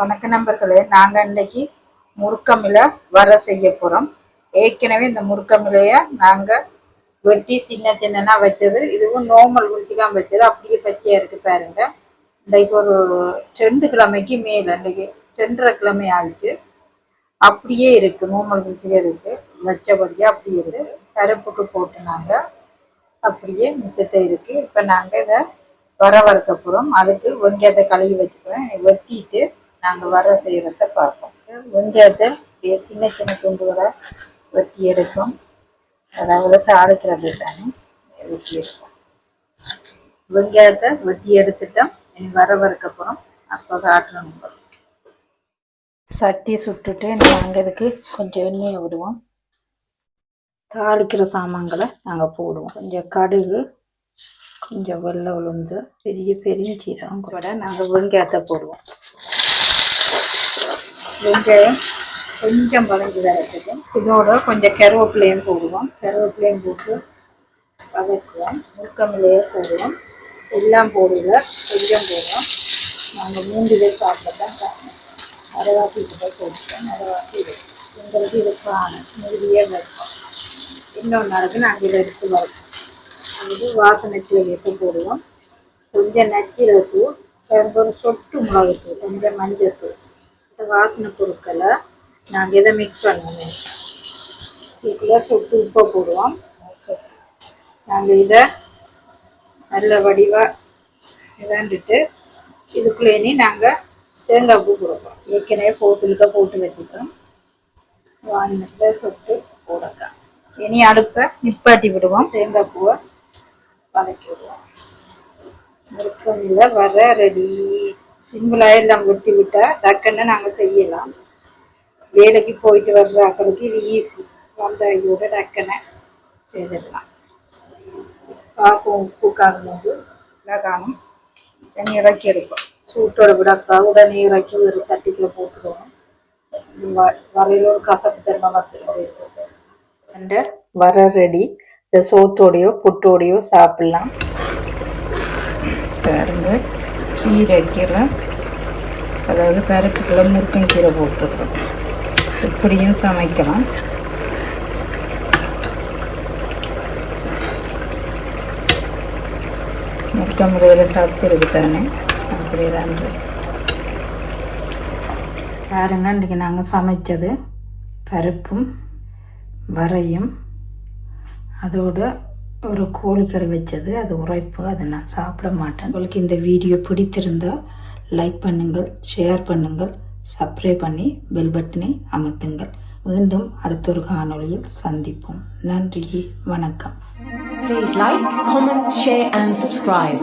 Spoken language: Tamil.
வணக்க நண்பர்களே நாங்கள் இன்னைக்கு முறுக்கமில வர செய்ய போகிறோம் ஏற்கனவே இந்த முறுக்கமிலைய நாங்கள் வெட்டி சின்ன சின்னனா வச்சது. இதுவும் நார்மல் குளிச்சுக்காம வச்சது. அப்படியே பச்சையாக இருக்கு பாருங்க. இன்றைக்கு ஒரு ரெண்டு கிழமைக்கு மேலே இன்றைக்கு ரெண்டரை கிழமை ஆகிட்டு அப்படியே இருக்கு. நார்மல் குளிச்சுக்கா இருக்கு. வச்சபடியாக அப்படியே இருக்கு. பருப்புக்கு போட்டு நாங்கள் அப்படியே மிச்சத்தை இருக்கு. இப்போ நாங்கள் இதை வர வறுக்க போகிறோம் அதுக்கு வெங்காயத்தை கழுவி வச்சுக்கிறேன். வெட்டிட்டு நாங்கள் வர செய்கிறத பார்ப்போம். வெங்காயத்தை சின்ன சின்ன துண்டுகளை வெட்டி எடுக்கும். அதாவது தாளிக்கிறது தானே. வெட்டி எடுப்போம். வெங்காயத்தை வெட்டி எடுத்துட்டோம். இனி வர அப்போ காட்டணும் சட்டி சுட்டுட்டு நாங்கள் இதுக்கு கொஞ்சம் எண்ணெயை விடுவோம். தாளிக்கிற சாமான்களை நாங்கள் போடுவோம். கொஞ்சம் கடுகு கொஞ்சம் வெள்ளை உளுந்து பெரிய பெரிய சீரகம் கூட நாங்கள் வெங்காயத்தை போடுவோம். வெங்காயம் கொஞ்சம் வதங்கி வரட்டுக்கு இதோட கொஞ்சம் கருவேப்பிலையும் போடுவோம். கருவேப்பிலையும் போட்டு வதக்குவோம். முருக்கமிலையே போடுவோம். எல்லாம் போடுவோம் கொஞ்சம் போடுவோம். நாங்கள் மூன்று பேர் சாப்பிட்டதான் காணும் அரைவாசி கிட்ட போட்டுட்டோம் அரைவாசி எங்களுக்கு இது காணும். மீதியே வைப்போம். இன்னொன்று நாளைக்கு நாங்கள் இதை எடுத்து வரைப்போம் இது வாசனைக்கு எடுத்து போடுவோம்? கொஞ்சம் நச்சீரப்பு ஒரு சொட்டு மிளகுத்தூள் கொஞ்சம் மஞ்சள் தூள். வாசனை பொருட்களை நாங்கள் இதை மிக்ஸ் பண்ணுவோம்? இதுக்குள்ளே சொட்டு உப்பை போடுவோம். நாங்கள் இதை நல்ல வடிவாக இதாண்டுட்டு இதுக்குள்ளேனே நாங்கள் தேங்காய் பூ கொடுப்போம் ஏற்கனவே போத்துலுக்க போட்டு வச்சுக்கிறோம் வாங்கினத்தில் சொட்டு போடலாம் இனி அடுப்பை நிப்பாட்டி விடுவோம். தேங்காய் பூவை வதக்கி விடுவோம். முறுக்கமில்ல வர ரெடி சிம்பிளாக எல்லாம் வெட்டி விட்டா டக்குன்னு நாங்கள் செய்யலாம். வேலைக்கு போயிட்டு வர்ற ஆக்களுக்கு இது ஈஸி வந்த ஐயோட டக்குன்னு செய்திடலாம். பார்ப்போம் உப்பு காணும்போது எல்லாம் காணும். தண்ணி இறக்கி எடுப்போம். சூட்டோட விடக்கா உடனே இறக்கி ஒரு சட்டிக்குள்ள போட்டுருவோம் வ- வரையில ஒரு கசப்பு தன்மை வந்து அந்த வர ரெடி இந்த சோத்தோடையோ புட்டோடையோ சாப்பிடலாம். பாருங்கள் கீரை கீரை. அதாவது பருப்புக்குள்ள முருக்கன் போட்டிருக்கோம். இப்படியும் சமைக்கலாம். முட்டை முறையில் சாப்பிட்டுருக்கு தானே. அப்படியே தான் பாருங்க இன்றைக்கி நாங்கள் சமைச்சது பருப்பும் வரையும் அதோட ஒரு கோழிக்கறி வச்சது அது உரைப்பு அதை நான் சாப்பிட மாட்டேன். உங்களுக்கு இந்த வீடியோ பிடித்திருந்தால் லைக் பண்ணுங்கள் ஷேர் பண்ணுங்கள் சப்ஸ்கிரைப் பண்ணி பெல் பட்டனை அமர்த்துங்கள். மீண்டும் அடுத்த ஒரு காணொலியில் சந்திப்போம். நன்றி வணக்கம். Please like, comment, share and subscribe.